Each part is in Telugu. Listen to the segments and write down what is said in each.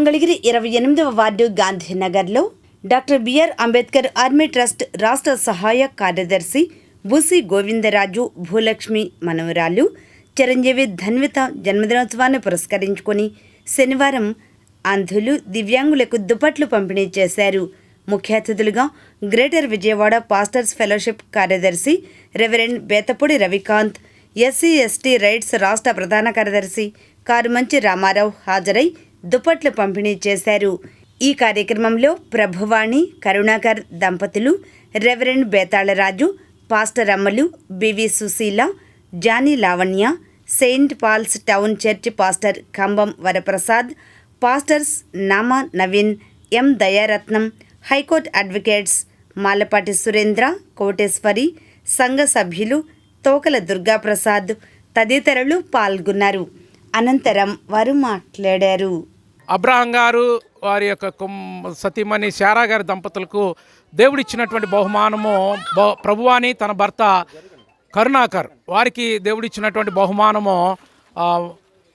మంగళగిరి ఇరవై ఎనిమిదవ ward గాంధీనగర్లో doctor B R Ambedkar army trust రాష్ట్ర సహాయ కార్యదర్శి బుసి గోవిందరాజు భూలక్ష్మి మనవరాలు చిరంజీవి ధన్విత జన్మదినోత్సవాన్ని పురస్కరించుకొని శనివారం అంధులు దివ్యాంగులకు దుప్పట్లు పంపిణీ చేశారు. ముఖ్య అతిథులుగా గ్రేటర్ విజయవాడ పాస్టర్స్ ఫెలోషిప్ కార్యదర్శి reverend Bethapudi Ravikanth SC ST rights రాష్ట్ర ప్రధాన కార్యదర్శి కారుమంచి రామారావు హాజరై దుప్పట్లు పంపిణీ చేశారు. ఈ కార్యక్రమంలో ప్రభువాణి కరుణాకర్ దంపతులు reverend Bethalaraju pastor Ammalu B V Susheela Johnny Lavanya saint Paul's town church pastor Kambam Varaprasad pastors Nama Naveen M Dayaratnam high court advocates Malapati Surendra Koteswari సంఘ సభ్యులు తోకల దుర్గాప్రసాద్ తదితరులు పాల్గొన్నారు. అనంతరం వారు మాట్లాడారు. అబ్రహం గారు వారి యొక్క కుమ్- సతీమణి శారా గారి దంపతులకు దేవుడిచ్చినటువంటి బహుమానము బహు- ప్రభువాని తన భర్త కరుణాకర్ వారికి దేవుడిచ్చినటువంటి బహుమానము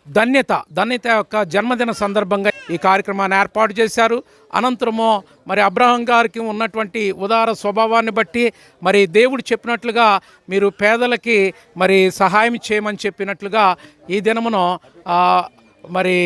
ధన్యత ధన్యత యొక్క జన్మదిన సందర్భంగా ఈ కార్యక్రమాన్ని ఏర్పాటు చేశారు. అనంతరము మరి అబ్రహం గారికి ఉన్నటువంటి ఉదార స్వభావాన్ని బట్టి మరి దేవుడు చెప్పినట్లుగా మీరు పేదలకి మరి సహాయం చేయమని చెప్పినట్లుగా ఈ దినమును మరి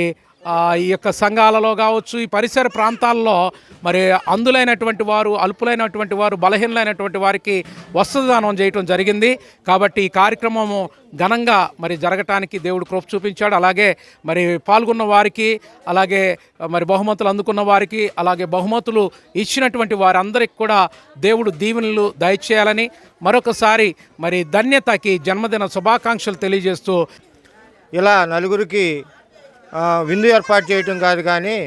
ఈ యొక్క సంఘాలలో కావచ్చు ఈ పరిసర ప్రాంతాల్లో మరి అందులైనటువంటి వారు అల్పులైనటువంటి వారు బలహీనలైనటువంటి వారికి వస్త్రదానం చేయటం జరిగింది. కాబట్టి ఈ కార్యక్రమము ఘనంగా మరి జరగటానికి దేవుడు కృప చూపించాడు. అలాగే మరి పాల్గొన్న వారికి అలాగే మరి బహుమతులు అందుకున్న వారికి అలాగే బహుమతులు ఇచ్చినటువంటి వారందరికి కూడా దేవుడు దీవెనలు దయచేయాలని మరొకసారి మరి ధన్యతకి జన్మదిన శుభాకాంక్షలు తెలియజేస్తూ ఇలా నలుగురికి విందు ఏర్పాటు చేయటం కాదు కానీ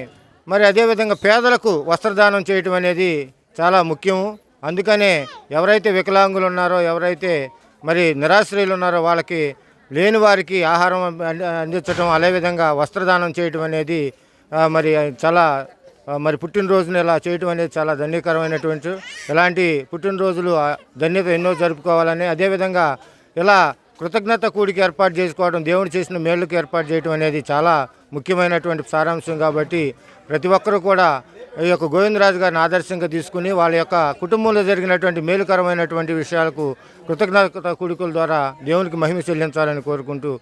మరి అదేవిధంగా పేదలకు వస్త్రదానం చేయటం అనేది చాలా ముఖ్యము అందుకనే ఎవరైతే వికలాంగులు ఉన్నారో ఎవరైతే మరి నిరాశ్రయులు ఉన్నారో వాళ్ళకి లేని వారికి ఆహారం అంది- అందించటం అదేవిధంగా వస్త్రదానం చేయటం అనేది మరి చాలా మరి పుట్టినరోజున ఇలా చేయటం అనేది చాలా ధన్యకరమైనటువంటి ఇలాంటి పుట్టినరోజులు ధన్యత ఎన్నో జరుపుకోవాలని అదేవిధంగా ఇలా కృతజ్ఞత కూడికి ఏర్పాటు చేసుకోవడం దేవుడు చేసిన మేళ్ళకు ఏర్పాటు చేయడం అనేది చాలా ముఖ్యమైనటువంటి సారాంశం కాబట్టి ప్రతి ఒక్కరూ కూడా ఈ యొక్క గోవిందరాజు గారిని ఆదర్శంగా తీసుకుని వాళ్ళ యొక్క కుటుంబంలో జరిగినటువంటి మేలుకరమైనటువంటి విషయాలకు కృతజ్ఞత కూడికల ద్వారా దేవునికి మహిమ చెల్లించాలని కోరుకుంటూ